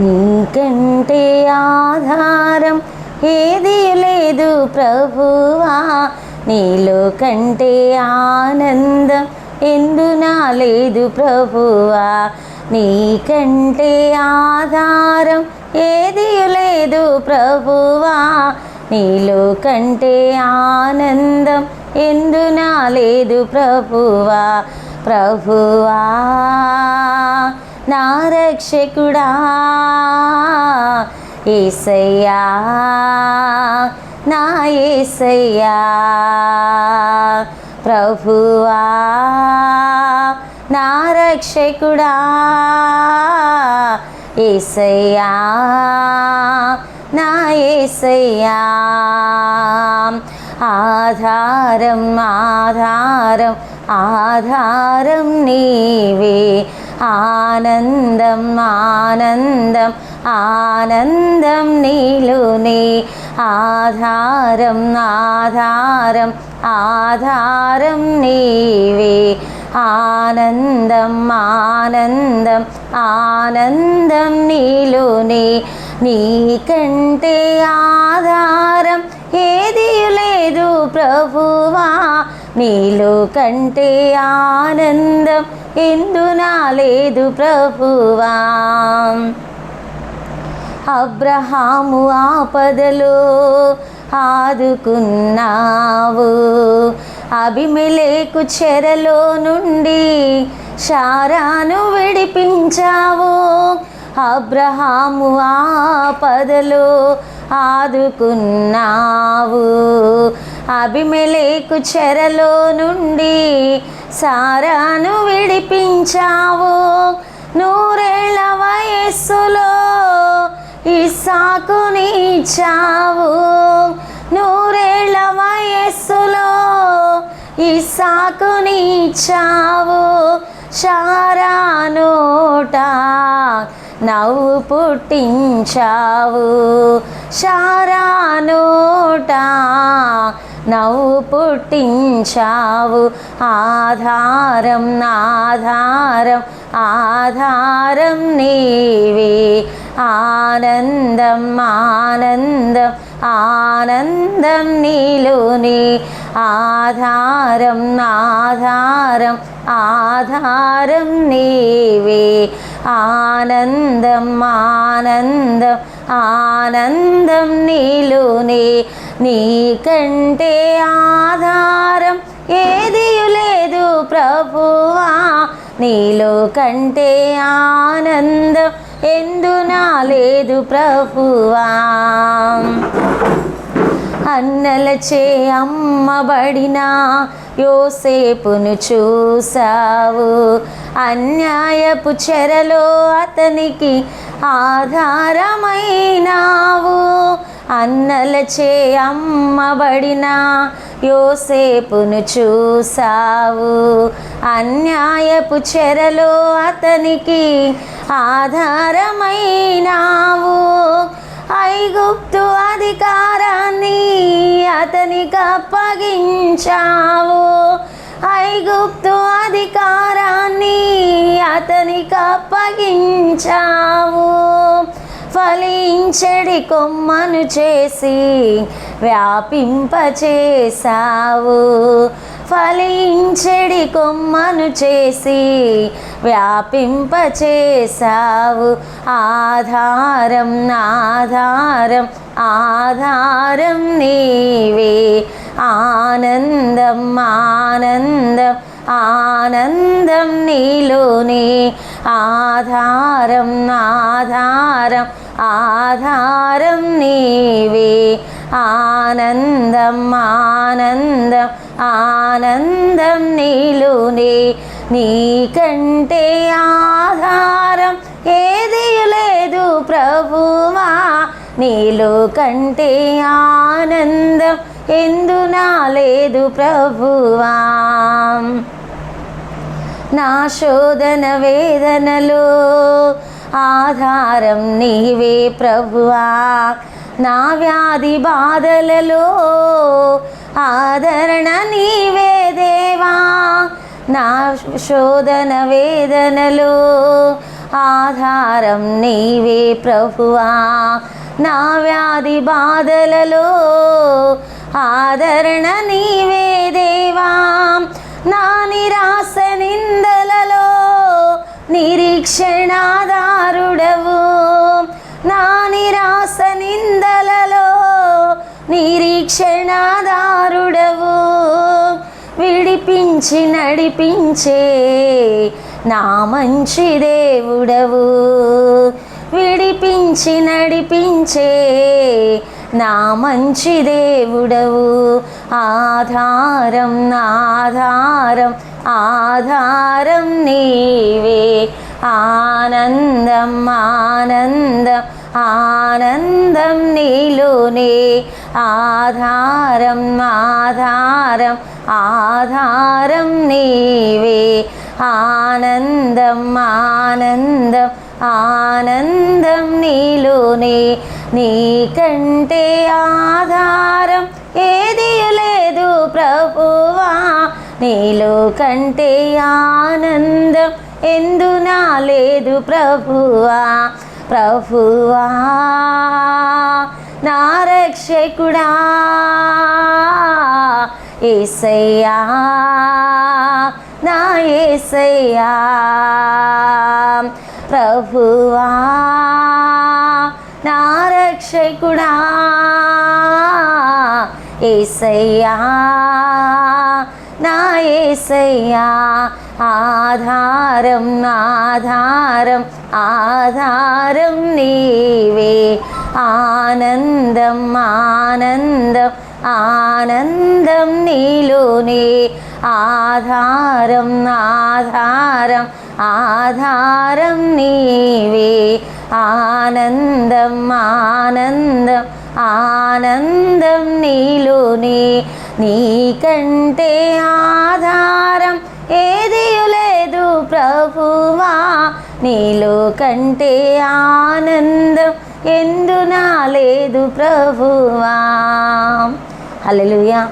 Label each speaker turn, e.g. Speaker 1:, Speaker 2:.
Speaker 1: నీకంటే ఆధారం ఏది లేదు ప్రభువా. నీలో కంటే ఆనందం ఎందునా లేదు ప్రభువా. నీకంటే ఆధారం ఏది లేదు ప్రభువా. నీలో కంటే ఆనందం ఎందునా లేదు ప్రభువా. ప్రభువా. రక్షకుడా ఏసయ్యా నా ఏసయ్యా ప్రభువా నా రక్షకుడా ఏసయ్యా నా ఏసయ్యా. ఆధారం ఆధారం ఆధారం నీవే. ఆనందం ఆనందం ఆనందం నీలోనే ఆధారం ఆధారం ఆధారం నీవే ఆనందం ఆనందం ఆనందం నీలోనే నీకంటే ఆధారం ఏది లేదు ప్రభువా. నీలో కంటే ఆనందం ఎందునా లేదు ప్రభువా. అబ్రహాము ఆపదలో ఆదుకున్నావు. అభిమెలేకు చెరలో నుండి శారాను విడిపించావు. అబ్రహాము ఆపదలో ఆదుకున్నావు. అభిమెలేకు చెరలో నుండి సారాను విడిపించావు. నూరేళ్ళ వయస్సులో ఇసాకునిచ్చావు నూరేళ్ళ వయస్సులో ఇసాకునిచ్చావు శారా నోట నవ్వు పుట్టించావు. శార నవ్వు పుట్టించావు. ఆధారం ఆధారం ఆధారం నీవే. ఆనందం ఆనందం ఆనందం నీలోని ఆధారం ఆధారం ఆధారం నీవే ఆనందం ఆనందం ఆనందం నీలోనే నీకంటే ఆధారం ఏది లేదు ప్రభువా నీలో కంటే ఆనందం ఎందునా లేదు ప్రభువా. అన్నలచే అమ్మబడిన యోసేపును చూసావు అన్యాయపు చెరలో అతనికి ఆధారమైనావు. అన్నలచే అమ్మబడిన యోసేపును చూసావు అన్యాయపు చెరలో అతనికి ఆధారమైనావు. ఐగుప్తు అధికారాన్ని అతనికి అప్పగించావు. ఐగుప్తు అధికారాన్ని అతనికి అప్పగించావు. ఫలించడి కొమ్మను చేసి వ్యాపింపచేశావు. ఫలించెడి కొమ్మను చేసి వ్యాపింపచేశావు. ఆధారం ఆధారం ఆధారం నీవే. ఆనందం ఆనందం ఆనందం నీలోనే. ఆధారం ఆధారం ఆధారం నీవే. ఆనందం ఆనందం ఆనందం నీలోనే నీకంటే ఆధారం. ఏది లేదు ప్రభువా నీలో కంటే ఆనందం ఎందునా లేదు ప్రభువా. నా శోధన వేదనలో ఆధారం నీవే ప్రభువా. నా వ్యాధి బాధలలో ఆదరణ నీవే దేవా. నా శోధన వేదనలో ఆధారం నీవే ప్రభువా. నా వ్యాధి బాధలలో ఆదరణ నీవే దేవా. నా నిరాశ నిందలలో నిరీక్షణాదారుడవు నా నిరాశ నిందలలో నిరీక్షణాదారుడవు విడిపించి నడిపించే నా మంచి దేవుడవు. విడిపించి నడిపించే నా మంచి దేవుడవు. ఆధారం ఆధారం ఆధారం నీవే. ఆనందం ఆనందం ఆనందం నీలోనే ఆధారం ఆధారం ఆధారం నీవే. ఆనందం ఆనందం ఆనందం నీలోనే నీకంటే ఆధారం ఏది లేదు ప్రభువా. నీలో కంటే ఆనందం ఎందునా లేదు ప్రభువా. ప్రభువా నా రక్షకుడా ఏసయ్యా నా ఏసయ్యా ప్రభువా నా రక్షకుడా ఏసయ్యా. నా ఏసయ్యా ఆధారం ఆధారం ఆధారం నీవే. ఆనందం ఆనందం ఆనందం నీలోనే. ఆధారం ఆధారం ఆధారం నీవే. ఆనందం ఆనందం ఆనందం నీలోనే. నీకంటే ఆధారం ఏది లేదు ప్రభువా. నీలో కంటే ఆనందం ఎందునా లేదు ప్రభువా. హల్లెలూయా.